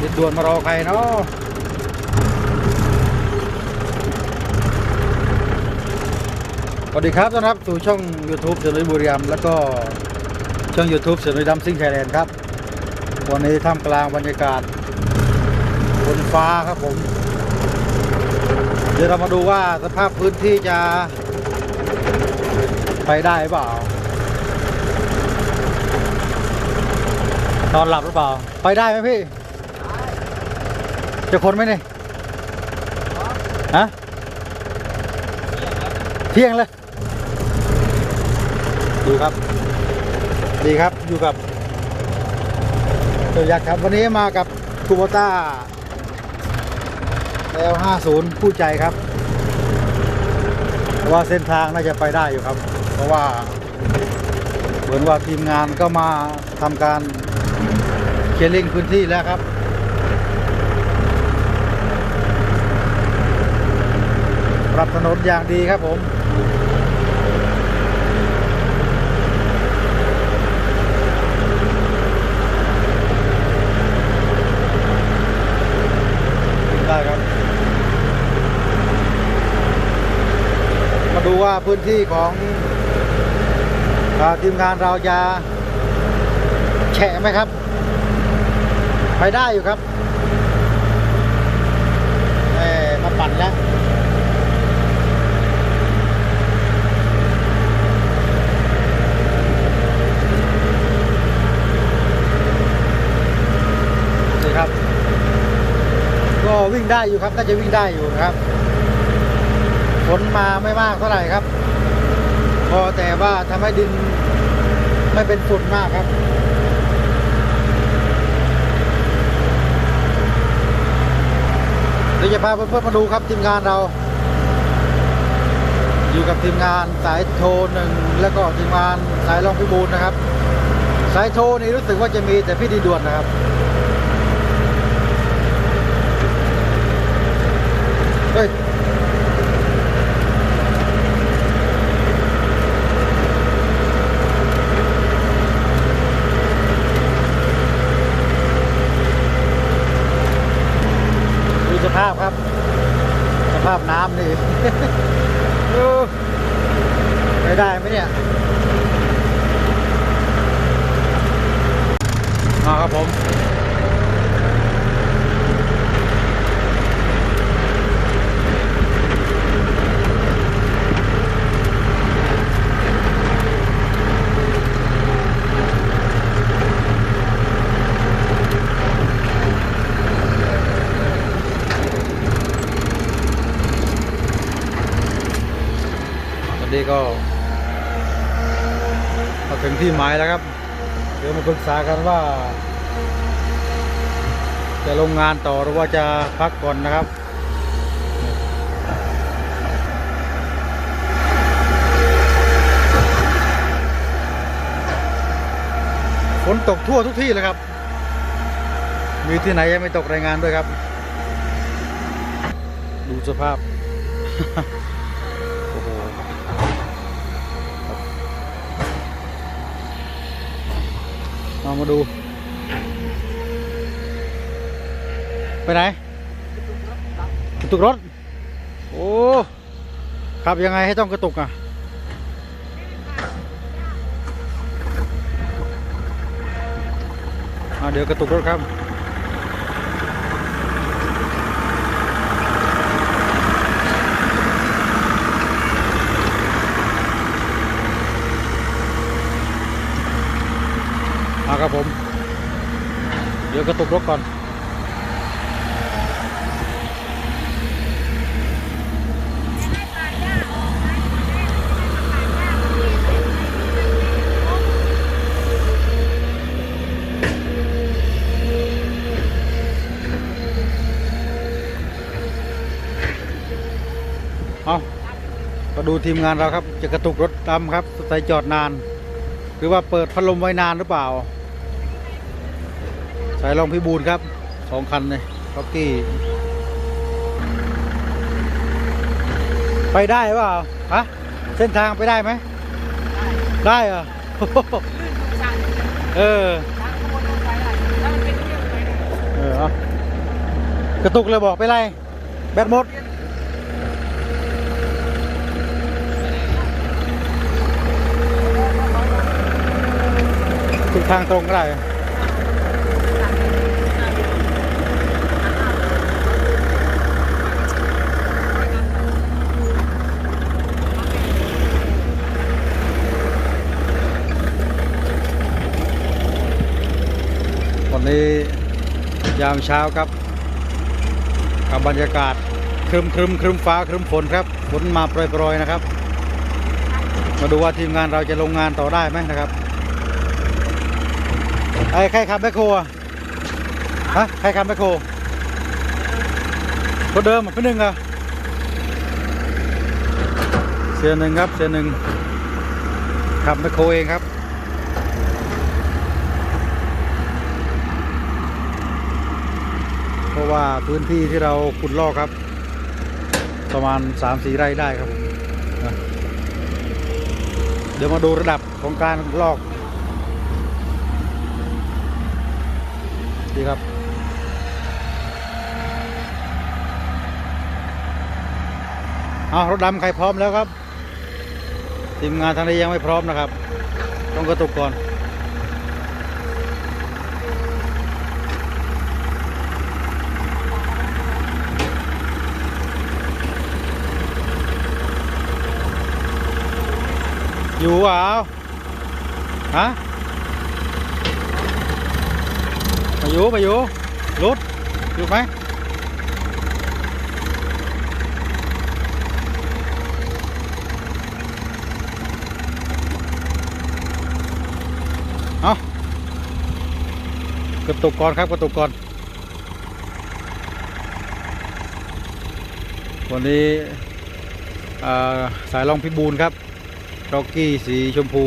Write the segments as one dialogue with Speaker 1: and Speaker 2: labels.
Speaker 1: ดิดด่วนมารอใครเนาะสวัสดีครับต้อนรับสู่ช่อง YouTube เสนุยบุรีรัมย์แล้วก็ช่อง YouTube เสนุยดัมซิ่งไทยแลนด์ครับ วันนี้ท่ามกลางบรรยากาศบนฟ้าครับผม เดี๋ยวเรามาดูว่าสภาพพื้นที่จะไปได้หรือเปล่า นอนหลับหรือเปล่า ไปได้ไหมพี่ จะคนไหมเนี่ยฮะเที่ยงเลยดูครับ ดีครับอยู่กับตัวยักษ์ครับ วันนี้มากับคูโบต้า L50 คู่ใจครับเพราะว่าเส้นทางน่าจะไปได้อยู่ครับ เพราะว่า เหมือนว่าทีมงานก็มาทำการ เคลียร์ลิงพื้นที่แล้วครับปรับถนนอย่างดีครับผมได้ครับ มาดูว่าพื้นที่ของอทีมงานเราจะ แฉะไหมครับ ไปได้อยู่ครับเอ่อมาปั่นแล้วนี่ครับ ก็วิ่งได้อยู่ครับน่าจะวิ่งได้อยู่นะครับฝนมาไม่มากเท่าไหร่ครับ พอแต่ว่าทำให้ดินไม่เป็นฝุ่นมากครับ เดี๋ยวจะพาเพื่อนๆมาดูครับทีมงานเรา อยู่กับทีมงานสายโทรหนึ่งแล้วก็ทีมงานสายรองพิบูลนะครับ สายโทรนี่รู้สึกว่าจะมีแต่พี่ดีด่วนนะครับเฮ้ย ดูสภาพครับ สภาพน้ำนี่ไม่ได้ไหมเนี่ยมาครับผม ตอนนี้ก็ มาถึงที่หมายแล้วครับ เดี๋ยวมาปรึกษากันว่า จะลงงานต่อหรือว่าจะพักก่อนนะครับฝนตกทั่วทุกที่เลยครับ มีที่ไหนยังไม่ตกรายงานด้วยครับ ดูสภาพ โอ้โห เอามาดู ไปไหนกระตุกรถ โอ้ขับยังไงให้ต้องกระตุกอะอ่าเดี๋ยวกระตุกรถครับ มาครับผม เดี๋ยวกระตุกรถก่อน เอามาดูทีมงานเราครับ จะกระตุกรถตามครับใส่จอดนาน หรือว่าเปิดพัดลมไว้นานหรือเปล่า สายรองพิบูลครับสองคันเลยท็อกกี้ ไปได้เปล่าฮะเส้นทางไปได้ไหม ได้เหรอเออเอากระตุกเลยบอกไปไรแบตหมดทุกทางตรงก็ได้ วันนี้ยามเช้าครับกับบรรยากาศครึมครึมครึมฟ้าครึมฝนครับฝนมาโปรยๆนะครับ มาดูว่าทีมงานเราจะลงงานต่อได้ไหมนะครับไอ้ใครขับแมคโครฮะใครขับแมคโครคนเดิมอะเป็นหนึ่งเหรอะเสียหนึ่งครับเสียหนึ่งขับแมคโครเองครับ เพ ราะว่าพื้นที่ที่เราขุดลอกครับ ประมาณ3-4ไร่ได้ครับผมเดี๋ยวมาดูระดับของการลอกดีครับเอารถดำใครพร้อมแล้วครับทีมงานทางนี้ยังไม่พร้อมนะครับ ต้องกระตุกก่อน อยู่เปล่าฮะมาอยู่มาอยู่รุดอยู่ไหมเอากระตุกก่อนครับกระตุกก่อน วันนี้สายลองพิบูลครับ ร็อกกี้สีชมพู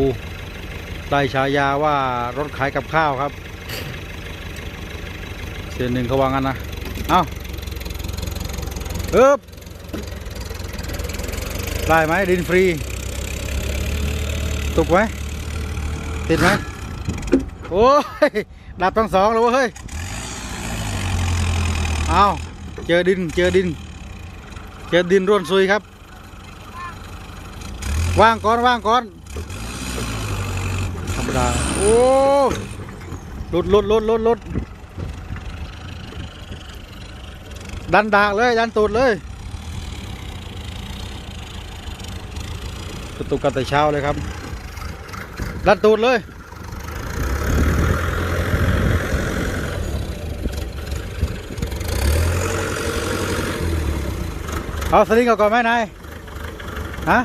Speaker 1: ได้ฉายาว่ารถขายกับข้าวครับ เสียหนึ่งเขาวางกันนะ เอาเอ๊บได้ไหมดินฟรี ตุกไหม ติดไหม โอ้ย ดับทั้งสองเลยเว้ยเฮ้ย เอาเจอดิน เจอดิน เจอดินร่วนซุยครับ ว่างก่อนว่างก่อนธรรมดาโอ้หลุดหลุดหลุดหลุดหลุดดันดากเลยดันตูดเลยกระตุกกันแต่เช้าเลยครับ ดันตูดเลยเอาสลิงก่อนไหมนายฮะ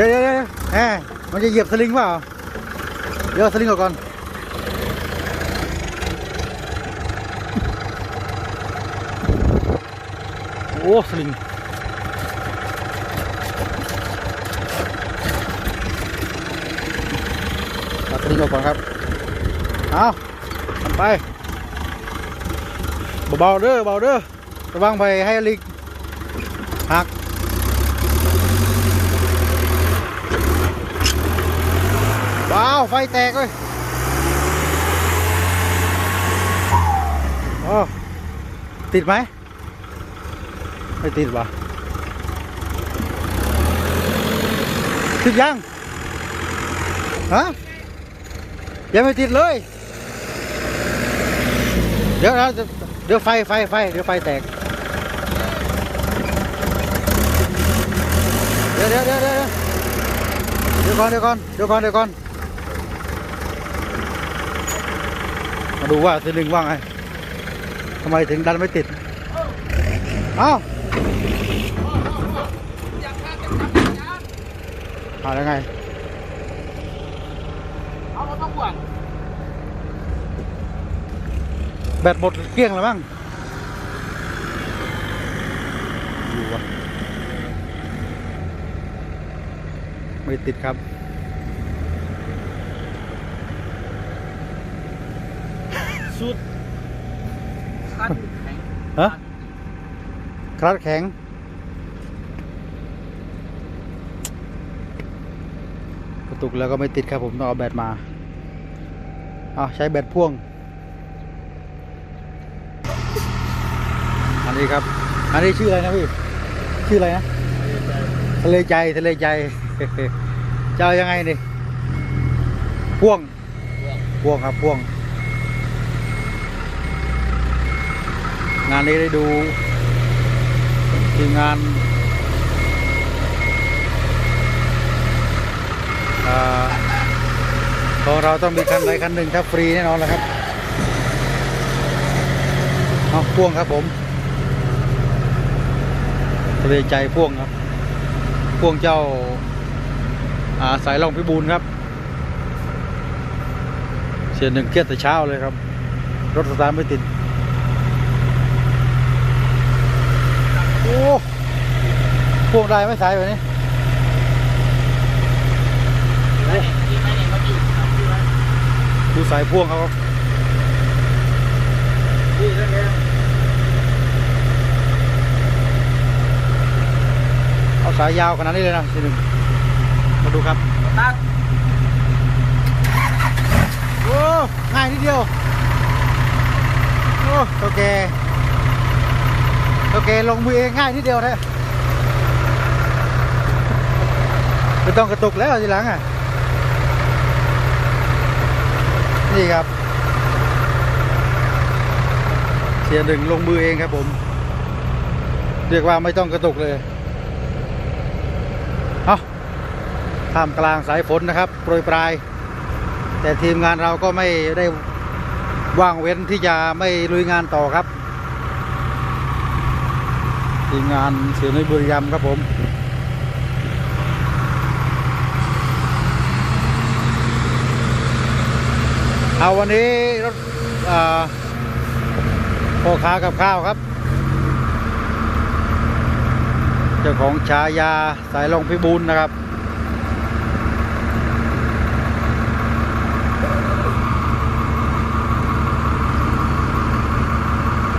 Speaker 1: ดี๋ยวเดี๋ยวเดี๋ยวแหมมันจะเหยียบสลิงเปล่า เดี๋ยวสลิงเอาก่อน โอ้สลิงตัดสลิงออกก่อนครับ เอาทำไป เบาๆเด้อเบาเด้อระวังไปให้ลิกหัก ว้าว ไฟแตกเลยโอ้ติดไหม ไม่ติดวะติดยัง ฮะ ยังไม่ติดเลย เดี๋ยวนะเดี๋ยวไฟไฟไฟเดี๋ยวไฟแตกเดี๋ยวเดี๋ยวเดี๋ยวเดี๋ยวเดี๋ยวก่อนเดี๋ยวก่อนเดี๋ยวก่อนเดี๋ยวก่อน มาดูว่าซีลิงว่าไงทำไมถึงดันไม่ติด เอ้าเอาแล้วไง
Speaker 2: เอาเราต้องห่วง
Speaker 1: แบตหมดเกลี้ยงแล้วมั้งอยู่วะไม่ติดครับ
Speaker 2: สุดคันแข็ง
Speaker 1: ฮะคลัดแข็ง กระตุกแล้วก็ไม่ติดครับผมต้องเอาแบตมาอะใช้แบตพ่วง อันนี้ครับ อันนี้ชื่ออะไรนะพี่ ชื่ออะไรนะทะเลใจทะเลใจจะเอายังไงนี่พ่วงพ่วงครับพ่วง งานนี้ได้ดูทีมงานอ่าของเราต้องมีคันใดคันหนึ่งถ้าฟรีแน่นอนแหละครับเอาพ่วงครับผมทะเลใจพ่วงครับพ่วงเจ้าอาสายล่องพิบูลครับ เสียหนึ่งเครียดแต่เช้าเลยครับ รถสตาร์ไม่ติด โอ้ พวงได้ไหม่สายแบบนี้ดูสายพ่วงเขาครับเอาสายยาวขนาดนี้เลยนะทีหนึ่งมาดูครับโอ้ง่ายนิดเดียวโอ้โอเคโอเคลงมือเองง่ายนิดเดียวแท้ ไม่ต้องกระตุกแล้วทีหลังอะ นี่ครับเสียหนึ่งลงมือเองครับผม เรียกว่าไม่ต้องกระตุกเลยเอาท่ามกลางสายฝนนะครับ โปรยปลาย แต่ทีมงานเราก็ไม่ได้ว่างเว้นที่จะไม่ลุยงานต่อครับ ทีมงานเสือนุยบุรีรัมย์ครับผม เอาวันนี้รถอ่าพ่อค้ากับข้าวครับ เจ้าของชายาสายลงพิบูลนะครับ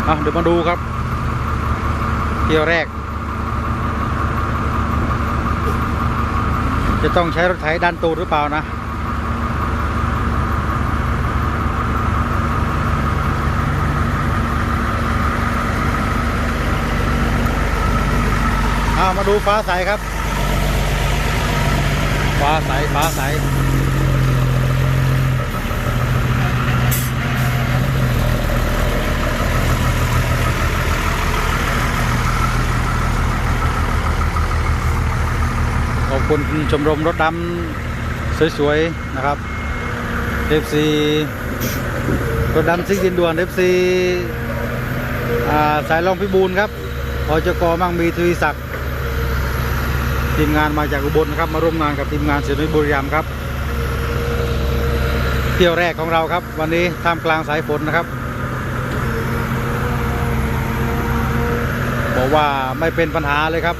Speaker 1: อะเดี๋ยวมาดูครับ เที่ยวแรก จะต้องใช้รถไถดันตูดหรือเปล่านะ อามาดูฟ้าใสครับ ฟ้าใส ฟ้าใส ขอบคุณชมรมรถดำสวย ๆ นะครับ FC รถดำซิ่งดินด่วน FC อ่าสายลองพิบูลครับพอจกมั่งมีทวีศักดิ์ ทีมงานมาจากอุบลนะครับ มาร่วมงานกับทีมงานเสือนุบุรีรัมย์ครับ เที่ยวแรกของเราครับ วันนี้ท่ามกลางสายฝนนะครับบอกว่าไม่เป็นปัญหาเลยครับ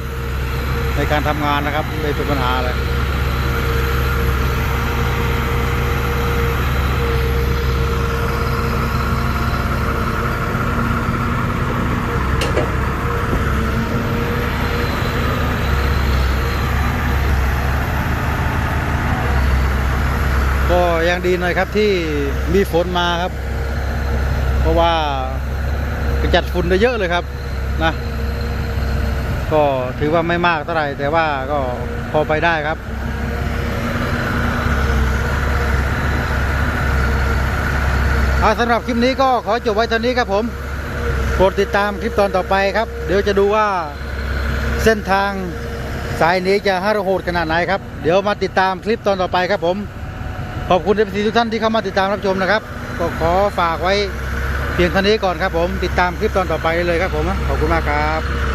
Speaker 1: ในการทำงานนะครับไม่เป็นปัญหาเลย ก็ ยังดีหน่อยครับที่มีฝนมาครับ เพราะว่ากระจัดฝุ่นได้เยอะเลยครับนะก็ถือว่าไม่มากเท่าไหร่แต่ว่าก็พอไปได้ครับเอาสำหรับคลิปนี้ก็ขอจบไว้เท่านี้ครับผมโปรดติดตามคลิปตอนต่อไปครับ เดี๋ยวจะดูว่าเส้นทางสายนี้จะฮาโหดขนาดไหนครับ เดี๋ยวมาติดตามคลิปตอนต่อไปครับผม ขอบคุณทีทุกท่านที่เข้ามาติดตามรับชมนะครับ ก็ขอฝากไว้เพียงเท่านี้ก่อนครับผม ติดตามคลิปตอนต่อไปได้เลยครับผม ขอบคุณมากครับ